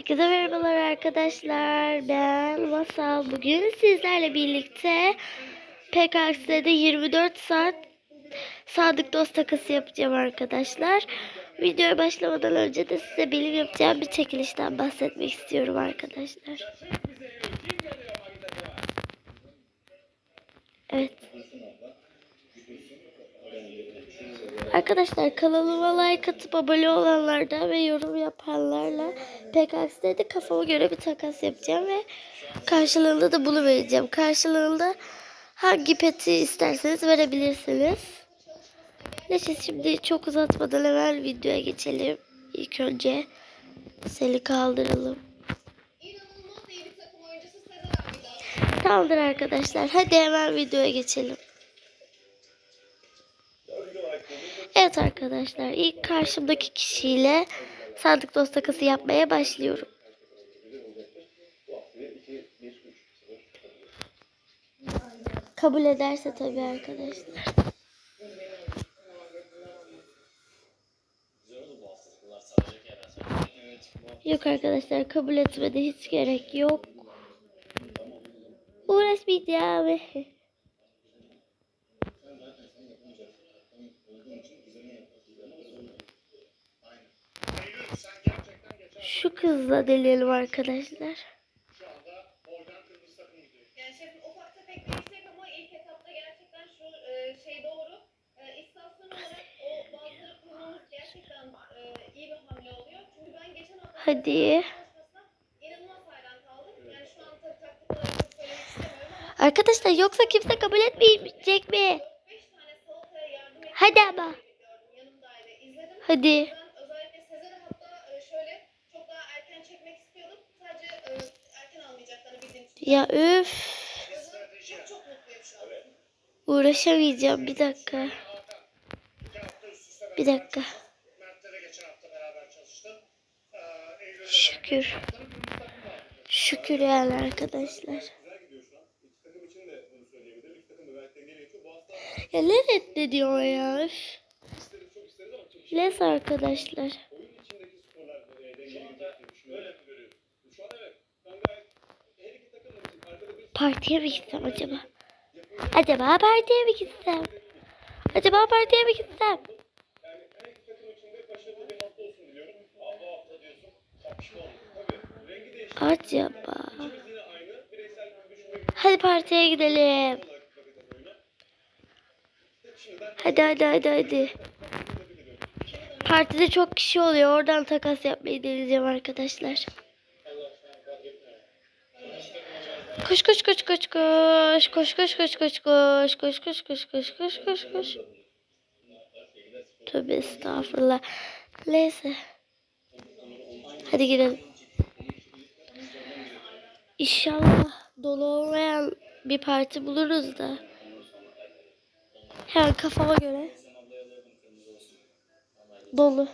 Herkese merhabalar arkadaşlar. Ben Masal. Bugün sizlerle birlikte PKX'de 24 saat sadık dost takası yapacağım arkadaşlar. Videoya başlamadan önce de size benim yapacağım bir çekilişten bahsetmek istiyorum arkadaşlar. Evet. Arkadaşlar kanalıma like atıp abone olanlardan ve yorum yapanlarla PKX'de de kafama göre bir takas yapacağım ve karşılığında da bunu vereceğim. Karşılığında hangi peti isterseniz verebilirsiniz. Neyse şimdi çok uzatmadan hemen videoya geçelim. İlk önce seni kaldıralım. Tamamdır arkadaşlar. Hadi hemen videoya geçelim. Evet arkadaşlar ilk karşımdaki kişiyle sandık dost takası yapmaya başlıyorum. Kabul ederse tabii arkadaşlar. Yok arkadaşlar kabul etmedi hiç gerek yok. Uğraşmayacağım. Şu kızla delelim arkadaşlar. Hadi. Arkadaşlar yoksa kimse kabul etmeyecek mi? Hadi ama. Hadi. Ya öf. Uğraşamayacağım bir dakika. Bir dakika. Şükür. Şükür yani arkadaşlar. Ya ne reddediyor ya? Les arkadaşlar. Partiye mi gitsem acaba? Acaba partiye mi gitsem? Acaba partiye mi gitsem? Acaba. Hadi partiye gidelim. Hadi hadi hadi hadi. Partide çok kişi oluyor. Oradan takas yapmayı deneyeceğim arkadaşlar. Koş koş koş koş koş. Koş koş koş koş koş. Koş koş koş koş koş koş koş. Tövbe estağfurullah. Neyse. Hadi girelim. İnşallah dolu olmayan bir parti buluruz da. Her kafama göre. Dolu.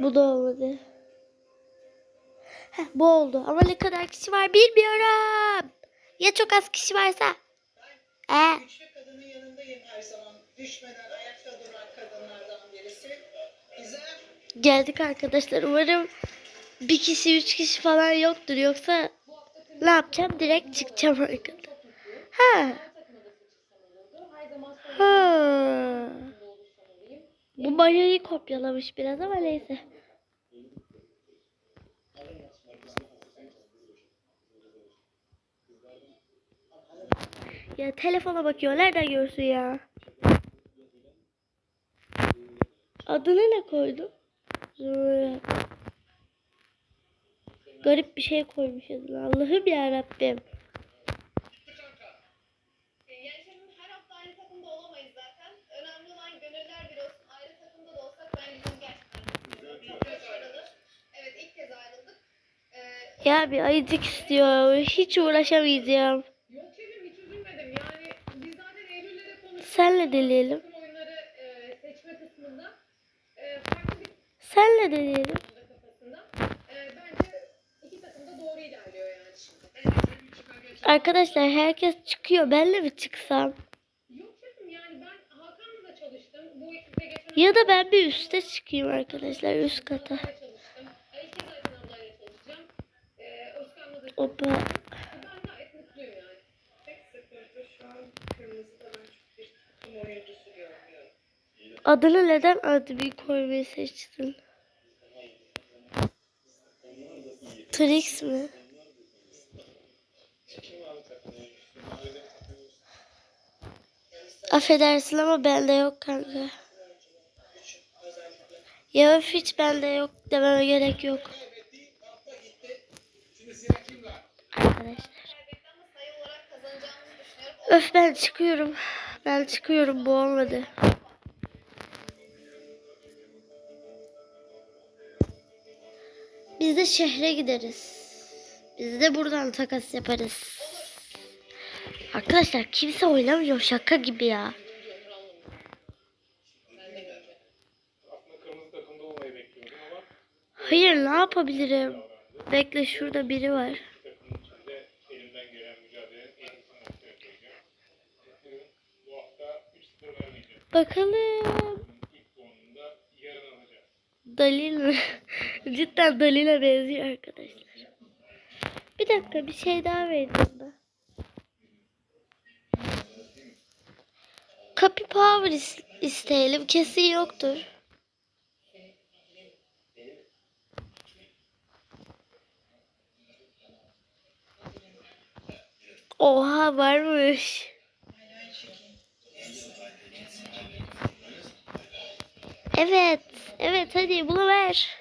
Bu da olmadı. Heh, bu oldu. Ama ne kadar kişi var bilmiyorum. Ya çok az kişi varsa? Ee, Güçlü kadının yanındayım her zaman. Düşmeden ayakta duran kadınlardan birisi. Güzel. geldik arkadaşlar. Umarım bir kişi, üç kişi falan yoktur. Yoksa ne yapacağım? Direkt çıkacağım arkadaşlar. Ha. Ha. Bu mayoyu kopyalamış biraz ama neyse. Ya telefona bakıyor. Nereden görsün ya? Adını ne koydun? Zümrüt. Garip bir şey koymuş adına. Allah'ım ya Rabbim. Ya bir ayıcık istiyor. Hiç uğraşamayacağım. Yok şefim hiç üzülmedim. Yani biz zaten Eylül'le de konuştuk. Senle deneyelim. Takım oyunları e, seçme kısmında. E, farklı bir Senle kafasında. E, bence iki takım da doğru ilerliyor yani şimdi. Arkadaşlar herkes çıkıyor. Ben de mi çıksam? Yok şefim yani ben Hakan'la da çalıştım. Bu ekiple geçen Ya da ben bir üste çıkayım arkadaşlar üst kata. hafta çalıştım. Ay, İki kez Ayten ablayla çalışacağım. Ee, Özkan'la da Opa. ben gayet mutluyum yani. Tek sıkıntı şu an kırmızıda ben çok bir takım oyuncusu görmüyorum. Adını neden admin koymayı seçtin? Trix mi? Affedersin ama bende yok kanka. Ya hiç bende yok dememe gerek yok. Öf ben çıkıyorum. Ben çıkıyorum bu olmadı. Biz de şehre gideriz. Biz de buradan takas yaparız. Arkadaşlar kimse oynamıyor şaka gibi ya. Hayır ne yapabilirim? Bekle şurada biri var. Bakalım. İlk puanını da yarın alacağım. Dalil mi? Cidden Dalil'e benziyor arkadaşlar. Bir dakika bir şey daha vereceğim ben. Copy Power is- isteyelim. Kesin yoktur. Oha varmış. Evet. Evet hadi bunu ver.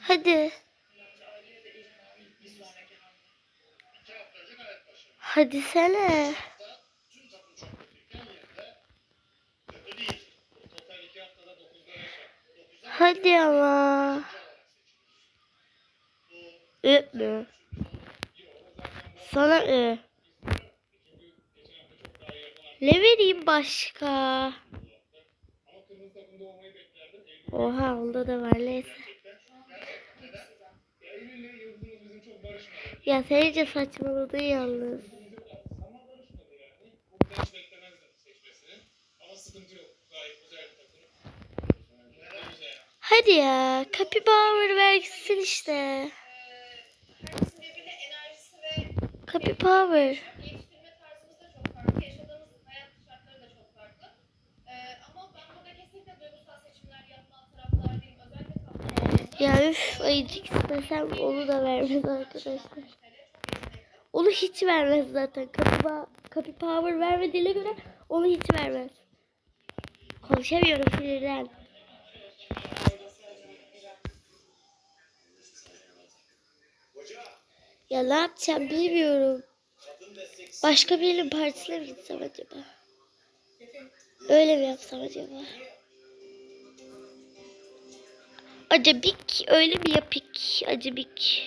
Hadi. Hadi sene. Hadi ama. Ü mü? Sana ı. Ne vereyim başka? Oha onda da var neyse. Ya sen iyice saçmaladın yalnız. Ama barışmadı yani. Buradan hiç beklemezdim seçmesini. Ama sıkıntı yok. Gayet güzel bir takım. Güzel. Hadi ya. Copy Power versin işte. Herkesin birbirine enerjisi ve Copy Power. yetiştirme tarzımız da çok farklı. Yaşadığımız hayat şartları da çok farklı. Ee, ama ben burada kesinlikle duygusal seçimler yapma taraftarıyım. Özellikle kaptan Ya üf ayıcık istesem onu da vermez arkadaşlar. Onu hiç vermez zaten. Pa- copy Power vermediğine göre onu hiç vermez. Konuşamıyorum sinirden. Ya ne yapacağım bilmiyorum. Başka birinin partisine mi gitsem acaba? Öyle mi yapsam acaba? Acabik öyle mi yapik? Acabik.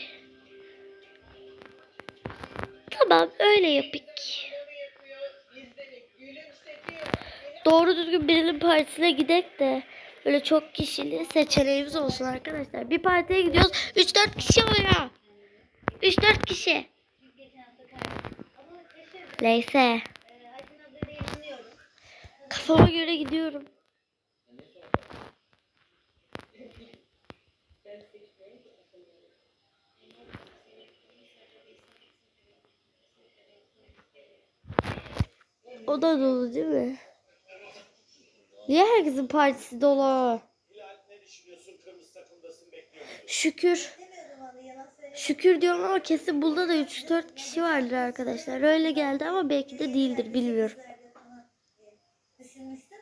Tamam öyle gülümsetiyor. Doğru düzgün birinin partisine gidek de böyle çok kişili seçeneğimiz olsun arkadaşlar. Bir partiye gidiyoruz 3-4 kişi oluyor. 3-4 kişi. Neyse. Kafama göre gidiyorum. O da dolu değil mi? Niye herkesin partisi dolu? Şükür. Şükür diyorum ama kesin burada da 3-4 kişi vardır arkadaşlar. Öyle geldi ama belki de değildir bilmiyorum. düşünmüştüm.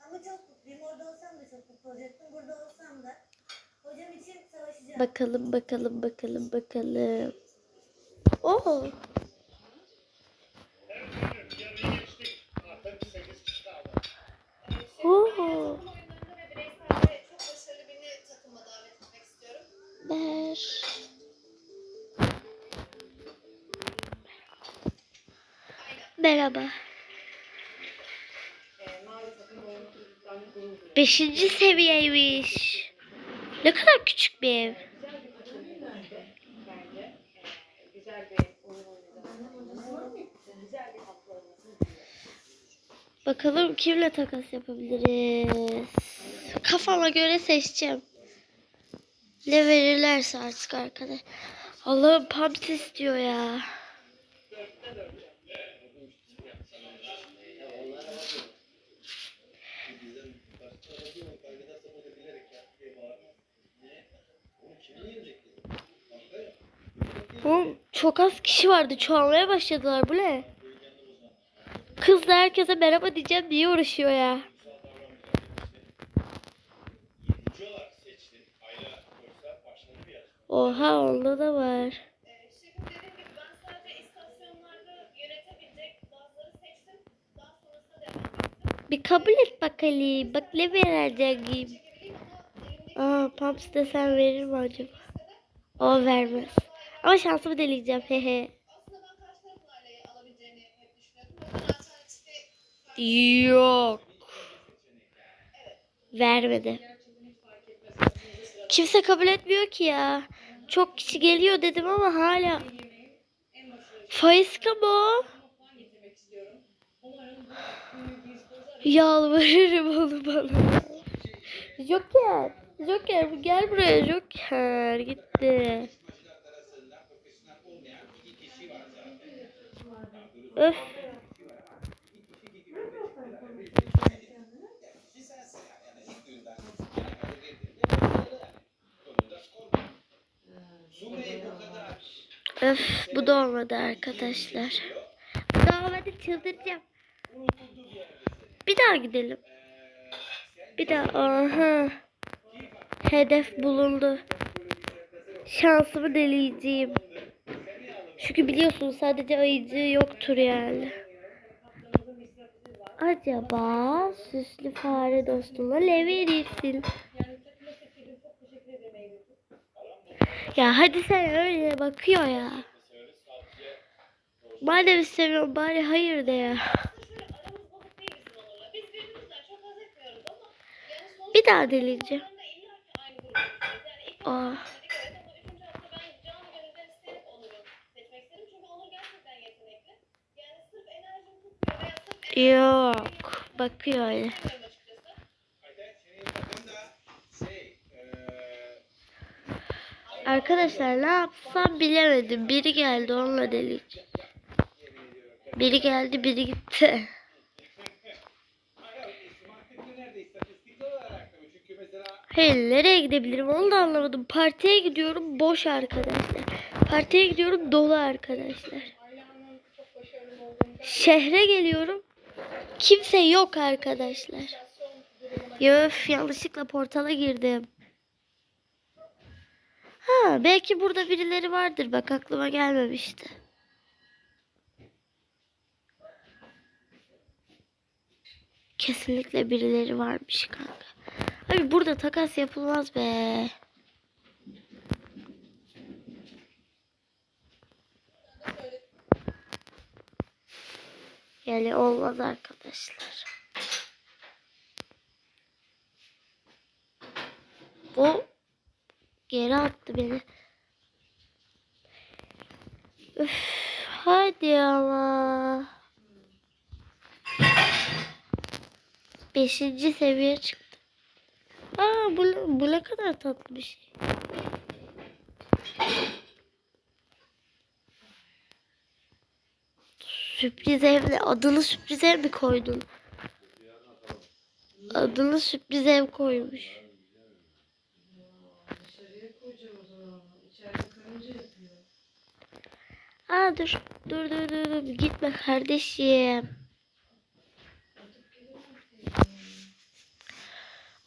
Ama çok mutluyum. Orada olsam da çok mutlu olacaktım. Burada olsam da hocam için savaşacağım. Bakalım bakalım bakalım bakalım. Oo. Merhaba. Beşinci seviyeymiş. Ne kadar küçük bir ev. Bakalım kimle takas yapabiliriz. Kafama göre seçeceğim. Ne verirlerse artık arkadaş. Allah'ım pumps istiyor ya. Oğlum çok az kişi vardı. Çoğalmaya başladılar. Bu ne? Kız da herkese merhaba diyeceğim diye uğraşıyor ya. Oha onda da var. Gibi. Bir kabul et bakalım. Bak ne ama elimdeki Aa Pumps desen verir mi acaba? O vermez. Ama şansımı deneyeceğim. Hehe. Yok. Vermedi. Kimse kabul etmiyor ki ya. Çok kişi geliyor dedim ama hala. Faiska mı? Yalvarırım onu bana. Joker. Joker gel buraya Joker. Gitti. Öf. Öf bu da olmadı arkadaşlar. Bu da olmadı çıldıracağım. Bir daha gidelim. Bir daha aha. Hedef bulundu. Şansımı deneyeceğim. Çünkü biliyorsunuz sadece ayıcı yoktur yani. Acaba süslü fare dostuma ne verirsin? Ya hadi sen öyle bakıyor ya. Madem istemiyorum bari hayır de ya. aramız bozuk değil Aa. Yok. Bakıyor öyle. Arkadaşlar ne yapsam bilemedim. Biri geldi onunla delik. Biri geldi biri gitti. Hayır, markette nerede istatistikler olarak da bu. Çünkü Hayır nereye gidebilirim onu da anlamadım. Partiye gidiyorum boş arkadaşlar. Partiye gidiyorum dolu arkadaşlar. Şehre geliyorum. Kimse yok arkadaşlar. Ya yanlışlıkla portala girdim. Ha belki burada birileri vardır. Bak aklıma gelmemişti. Kesinlikle birileri varmış kanka. Abi burada takas yapılmaz be. Yani olmaz arkadaşlar. Bu geri attı beni. Üf, hadi ama. Beşinci seviye çıktı. Aa bu, bu ne kadar tatlı bir şey. Sürpriz evle adını sürpriz ev mi koydun? Adını sürpriz ev koymuş. Aa. Dur dur dur dur. Gitme kardeşim.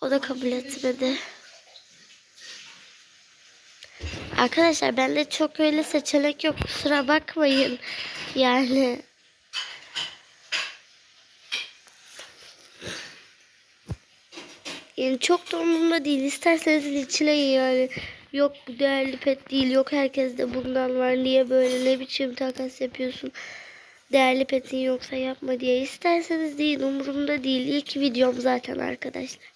O da kabul etmedi. Arkadaşlar bende çok öyle seçenek yok. Kusura bakmayın. Yani Yani çok da umurumda değil. İsterseniz içine yani. Yok bu değerli pet değil. Yok herkes de bundan var. Niye böyle ne biçim takas yapıyorsun? Değerli petin yoksa yapma diye. İsterseniz değil. Umurumda değil. İlk videom zaten arkadaşlar.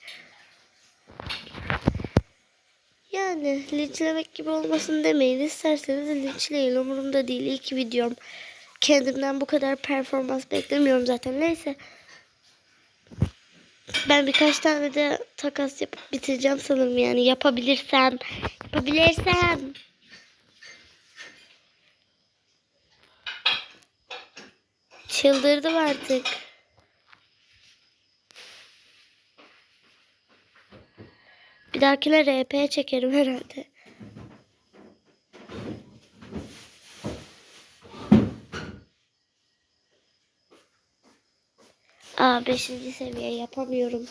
Yani linçlemek gibi olmasın demeyin. İsterseniz linçleyin. Umurumda değil. İlk videom. Kendimden bu kadar performans beklemiyorum zaten. Neyse. Ben birkaç tane de takas yapıp bitireceğim sanırım yani yapabilirsem. Yapabilirsem. Çıldırdım artık. Bir dahakine RP çekerim herhalde. Aa 5. seviye yapamıyorum.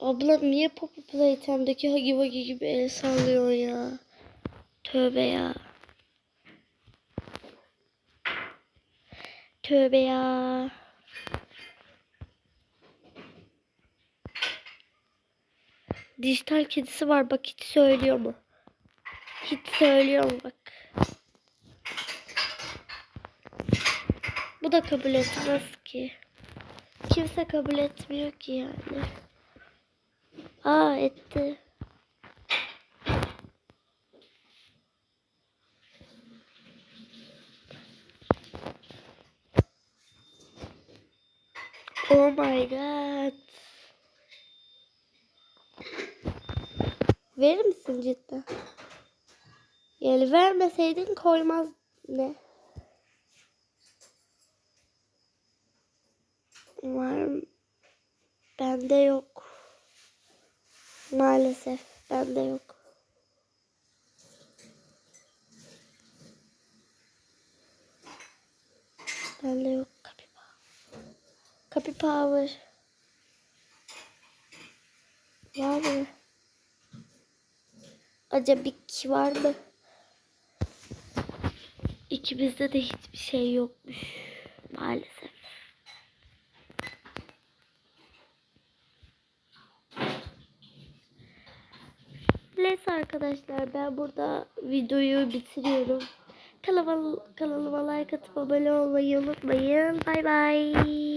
Ablam niye Poppy Playtime'daki Huggy Wuggy gibi el sallıyor ya? Tövbe ya. Tövbe ya. Dijital kedisi var bak hiç söylüyor mu? Hiç söylüyor mu bak. Bu da kabul etmez ki. Kimse kabul etmiyor ki yani. Aa etti. Oh my god. Verir misin cidden? Yani vermeseydin koymaz ne? Var Bende yok. Maalesef bende yok. Bende yok. Kapi Power. Var mı? Acabik var mı? İkimizde de hiçbir şey yokmuş. Maalesef. Neyse arkadaşlar ben burada videoyu bitiriyorum. Kanalıma, kanalıma like atıp abone olmayı unutmayın. Bay bay.